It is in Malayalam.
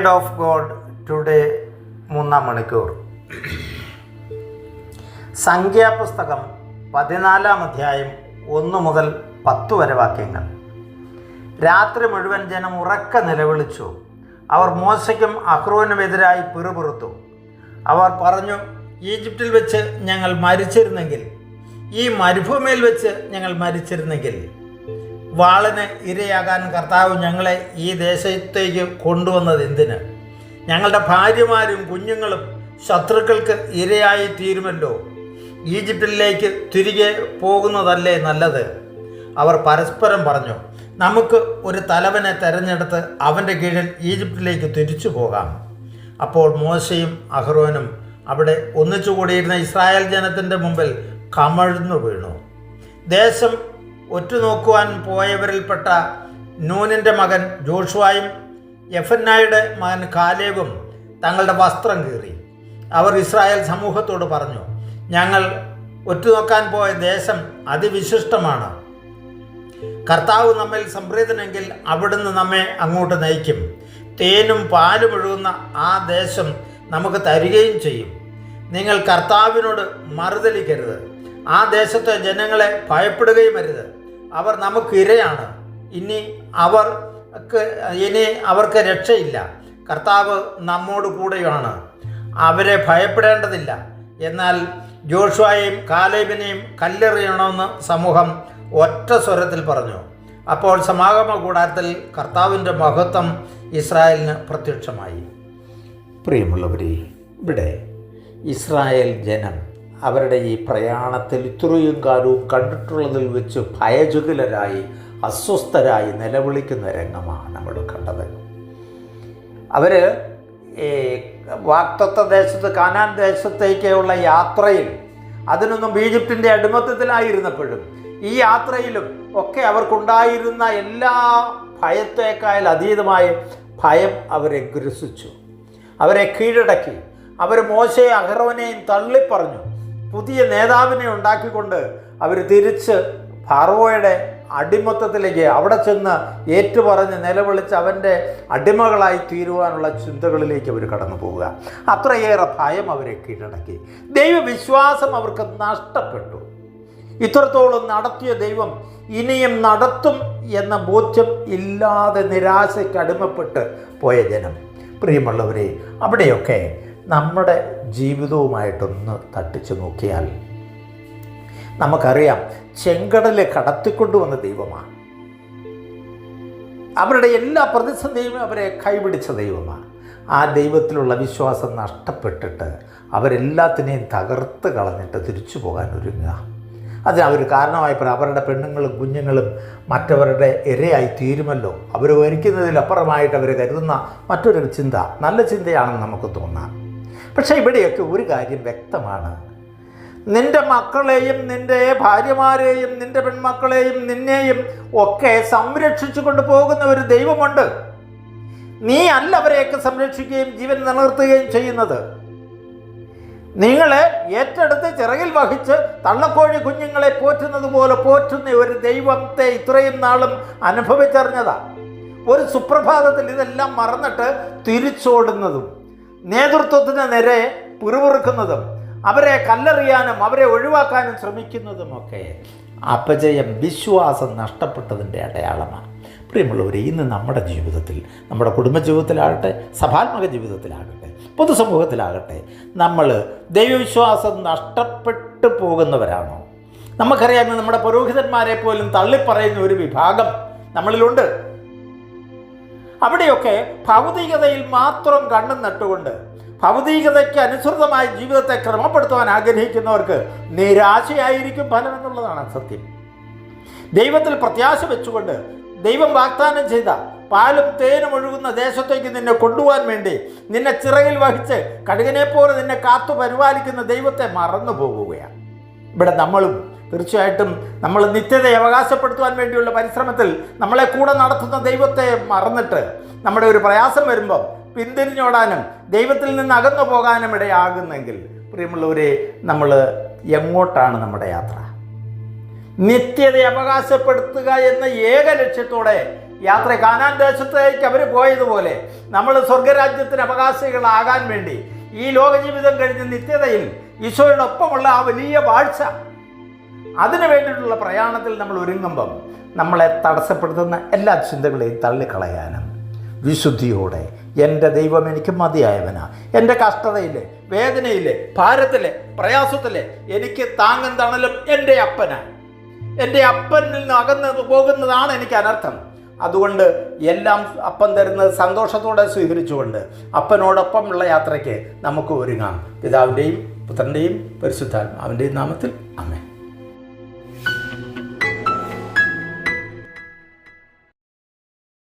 വേഡ് ഓഫ് ഗോഡ് ടുഡേ മൂന്നാം മണിക്കൂർ. സംഖ്യാപുസ്തകം പതിനാലാം അധ്യായം ഒന്ന് മുതൽ പത്ത് വരെ വാക്യങ്ങൾ. രാത്രി മുഴുവൻ ജനം ഉറക്ക നിലവിളിച്ചു. അവർ മോശയ്ക്കും അഹ്റോനുമെതിരായി പിറുപിറുത്തു. അവർ പറഞ്ഞു ഈജിപ്തിൽ വെച്ച് ഞങ്ങൾ മരിച്ചിരുന്നെങ്കിൽ ഈ മരുഭൂമിയിൽ വെച്ച് ഞങ്ങൾ മരിച്ചിരുന്നെങ്കിൽ വാളിന് ഇരയാകാൻ കർത്താവ് ഞങ്ങളെ ഈ ദേശത്തേക്ക് കൊണ്ടുവന്നത് എന്തിന്? ഞങ്ങളുടെ ഭാര്യമാരും കുഞ്ഞുങ്ങളും ശത്രുക്കൾക്ക് ഇരയായി തീരുമല്ലോ. ഈജിപ്തിലേക്ക് തിരികെ പോകുന്നതല്ലേ നല്ലത്? അവർ പരസ്പരം പറഞ്ഞു നമുക്ക് ഒരു തലവനെ തെരഞ്ഞെടുത്ത് അവന്റെ കീഴിൽ ഈജിപ്തിലേക്ക് തിരിച്ചു പോകാം. അപ്പോൾ മോശയും അഹ്റോനും അവിടെ ഒന്നിച്ചു കൂടിയിരുന്ന ഇസ്രായേൽ ജനത്തിന്റെ മുമ്പിൽ കമഴ്ന്നു വീണു. ദേശം ഒറ്റുനോക്കുവാൻ പോയവരിൽപ്പെട്ട നൂനിന്റെ മകൻ ജോഷുവായും യഫന്നായുടെ മകൻ കാലേബും തങ്ങളുടെ വസ്ത്രം കീറി. അവർ ഇസ്രായേൽ സമൂഹത്തോട് പറഞ്ഞു ഞങ്ങൾ ഒറ്റുനോക്കാൻ പോയ ദേശം അതിവിശിഷ്ടമാണ്. കർത്താവ് നമ്മിൽ സംപ്രീതനെങ്കിൽ അവിടുന്ന് നമ്മെ അങ്ങോട്ട് നയിക്കും. തേനും പാലും ഒഴുകുന്ന ആ ദേശം നമുക്ക് തരികയും ചെയ്യും. നിങ്ങൾ കർത്താവിനോട് മറുതലിക്കരുത് ആ ദേശത്തെ ജനങ്ങളെ ഭയപ്പെടുകയും അരുത്. അവർ നമുക്ക് ഇരയാണ് ഇനി അവർക്ക് ഇനി അവർക്ക് രക്ഷയില്ല. കർത്താവ് നമ്മോട് കൂടെയാണ്. അവരെ ഭയപ്പെടേണ്ടതില്ല. എന്നാൽ ജോഷുവായെയും കാലേബിനെയും കല്ലെറിയണമെന്ന് സമൂഹം ഒറ്റ സ്വരത്തിൽ പറഞ്ഞു. അപ്പോൾ സമാഗമ കൂടാരത്തിൽ കർത്താവിന്റെ മഹത്വം ഇസ്രായേലിന് പ്രത്യക്ഷമായി. പ്രിയമുള്ളവരെ ഇവിടെ ഇസ്രായേൽ ജനം അവരുടെ ഈ പ്രയാണത്തിൽ ഇത്രയും കാലവും കണ്ടിട്ടുള്ളതിൽ വെച്ച് ഭയചുകിലരായി അസ്വസ്ഥരായി നിലവിളിക്കുന്ന രംഗമാണ് നമ്മൾ കണ്ടത്. അവർ ഈ വാക്തത്വ ദേശത്ത് കാനാൻ ദേശത്തേക്കുള്ള യാത്രയിൽ അതിനൊന്നും ഈജിപ്തിന്റെ അടിമത്തത്തിലായിരുന്നപ്പോഴും ഈ യാത്രയിലും ഒക്കെ അവർക്കുണ്ടായിരുന്ന എല്ലാ ഭയത്തേക്കാൾ അതീതമായ ഭയം അവരെ ഗ്രസിച്ചു. അവരെ കീഴടക്കി. അവർ മോശയെ അഹ്റോനെയും തള്ളിപ്പറഞ്ഞു. പുതിയ നേതാവിനെ ഉണ്ടാക്കിക്കൊണ്ട് അവർ തിരിച്ച് ഫറോയുടെ അടിമത്തത്തിലേക്ക് അവിടെ ചെന്ന് ഏറ്റുപറഞ്ഞ് നിലവിളിച്ച് അവന്റെ അടിമകളായി തീരുവാനുള്ള ചിന്തകളിലേക്ക് അവർ കടന്നു പോവുക. അത്രയേറെ ഭയം അവരെ കീഴടക്കി. ദൈവവിശ്വാസം അവർക്ക് നഷ്ടപ്പെട്ടു. ഇത്രത്തോളം നടത്തിയ ദൈവം ഇനിയും നടത്തും എന്ന ബോധ്യം ഇല്ലാതെ നിരാശയ്ക്ക് അടിമപ്പെട്ട് പോയ ജനം. പ്രിയമുള്ളവരെ അവിടെയൊക്കെ നമ്മുടെ ജീവിതവുമായിട്ടൊന്ന് തട്ടിച്ചു നോക്കിയാൽ നമുക്കറിയാം ചെങ്കടലെ കടത്തിക്കൊണ്ടുവന്ന ദൈവമാണ്. അവരുടെ എല്ലാ പ്രതിസന്ധിയും അവരെ കൈപിടിച്ച ദൈവമാണ്. ആ ദൈവത്തിലുള്ള വിശ്വാസം നഷ്ടപ്പെട്ടിട്ട് അവരെല്ലാത്തിനെയും തകർത്ത് കളഞ്ഞിട്ട് തിരിച്ചു പോകാൻ ഒരുങ്ങുക. അതിന് അവർ കാരണമായപ്പോൾ അവരുടെ പെണ്ണുങ്ങളും കുഞ്ഞുങ്ങളും മറ്റവരുടെ ഇരയായി തീരുമല്ലോ. അവർ വരിക്കുന്നതിലപ്പുറമായിട്ട് അവർ കരുതുന്ന മറ്റൊരു ചിന്ത നല്ല ചിന്തയാണെന്ന് നമുക്ക് തോന്നാം. പക്ഷേ ഇവിടെയൊക്കെ ഒരു കാര്യം വ്യക്തമാണ്. നിന്റെ മക്കളെയും നിന്റെ ഭാര്യമാരെയും നിന്റെ പെൺമക്കളെയും നിന്നെയും ഒക്കെ സംരക്ഷിച്ചു കൊണ്ട് പോകുന്ന ഒരു ദൈവമുണ്ട്. നീ അല്ല അവരെയൊക്കെ സംരക്ഷിക്കുകയും ജീവൻ നിലനിർത്തുകയും ചെയ്യുന്നത്. നിങ്ങളെ ഏറ്റെടുത്ത് ചിറകിൽ വഹിച്ച് തള്ളക്കോഴി കുഞ്ഞുങ്ങളെ പോറ്റുന്നത് പോലെ പോറ്റുന്ന ഒരു ദൈവത്തെ ഇത്രയും നാളും അനുഭവിച്ചറിഞ്ഞതാ. ഒരു സുപ്രഭാതത്തിൽ ഇതെല്ലാം മറന്നിട്ട് തിരിച്ചോടുന്നതും നേതൃത്വത്തിന് നേരെ പിറുപിറുക്കുന്നതും അവരെ കല്ലെറിയാനും അവരെ ഒഴിവാക്കാനും ശ്രമിക്കുന്നതുമൊക്കെ അപജയം വിശ്വാസം നഷ്ടപ്പെട്ടതിന്റെ അടയാളമാണ്. പ്രിയമുള്ളവരെ ഇന്ന് നമ്മുടെ ജീവിതത്തിൽ നമ്മുടെ കുടുംബജീവിതത്തിലാകട്ടെ സഭാത്മക ജീവിതത്തിലാകട്ടെ പൊതുസമൂഹത്തിലാകട്ടെ നമ്മൾ ദൈവവിശ്വാസം നഷ്ടപ്പെട്ടു പോകുന്നവരാണോ? നമുക്കറിയാം നമ്മുടെ പുരോഹിതന്മാരെ പോലും തള്ളിപ്പറയുന്ന ഒരു വിഭാഗം നമ്മളിലുണ്ട്. അവിടെയൊക്കെ ഭൗതികതയിൽ മാത്രം കണ്ണും നട്ടുകൊണ്ട് ഭൗതികതയ്ക്ക് അനുസൃതമായ ജീവിതത്തെ ക്രമപ്പെടുത്തുവാൻ ആഗ്രഹിക്കുന്നവർക്ക് നിരാശയായിരിക്കും ഫലം എന്നുള്ളതാണ് സത്യം. ദൈവത്തിൽ പ്രത്യാശ വെച്ചുകൊണ്ട് ദൈവം വാഗ്ദാനം ചെയ്ത പാലും തേനും ഒഴുകുന്ന ദേശത്തേക്ക് നിന്നെ കൊണ്ടുപോകാൻ വേണ്ടി നിന്നെ ചിറകിൽ വഹിച്ച് കടുകനെ പോലെ നിന്നെ കാത്തു പരിപാലിക്കുന്ന ദൈവത്തെ മറന്നു പോകുകയാണ് ഇവിടെ നമ്മളും തീർച്ചയായിട്ടും നമ്മൾ നിത്യതയെ അവകാശപ്പെടുത്തുവാൻ വേണ്ടിയുള്ള പരിശ്രമത്തിൽ നമ്മളെ കൂടെ നടത്തുന്ന ദൈവത്തെ മറന്നിട്ട് നമ്മുടെ ഒരു പ്രയാസം വരുമ്പം പിന്തിരിഞ്ഞോടാനും ദൈവത്തിൽ നിന്ന് അകന്നു പോകാനും ഇടയാകുന്നെങ്കിൽ പ്രിയമുള്ളവരെ നമ്മൾ എങ്ങോട്ടാണ് നമ്മുടെ യാത്ര? നിത്യതയെ അവകാശപ്പെടുത്തുക എന്ന ഏക ലക്ഷ്യത്തോടെ യാത്ര കാനാൻ ദേശത്തേക്ക് അവർ പോയതുപോലെ നമ്മൾ സ്വർഗരാജ്യത്തിന് അവകാശികളാകാൻ വേണ്ടി ഈ ലോകജീവിതം കഴിഞ്ഞ് നിത്യതയിൽ ഈശോയോടൊപ്പമുള്ള ആ വലിയ വാഴ്ച അതിനു വേണ്ടിയിട്ടുള്ള പ്രയാണത്തിൽ നമ്മൾ ഒരുങ്ങുമ്പം നമ്മളെ തടസ്സപ്പെടുത്തുന്ന എല്ലാ ചിന്തകളെയും തള്ളിക്കളയാനും. വിശുദ്ധിയോടെ എന്റെ ദൈവം എനിക്ക് മതിയായവനാ. എന്റെ കഷ്ടതയിലെ വേദനയിലെ ഭാരത്തിലെ പ്രയാസത്തിലെ എനിക്ക് താങ്ങും തണലും എന്റെ അപ്പനാണ് എന്റെ അപ്പനിൽ നിന്ന് അകന്ന് പോകുന്നതാണ് എനിക്ക് അനർത്ഥം. അതുകൊണ്ട് എല്ലാം അപ്പൻ തരുന്നത് സന്തോഷത്തോടെ സ്വീകരിച്ചുകൊണ്ട് അപ്പനോടൊപ്പമുള്ള യാത്രയ്ക്ക് നമുക്ക് ഒരുങ്ങാം. പിതാവിന്റെയും പുത്രന്റെയും പരിശുദ്ധാത്മാവിന്റെയും നാമത്തിൽ. അമ്മേ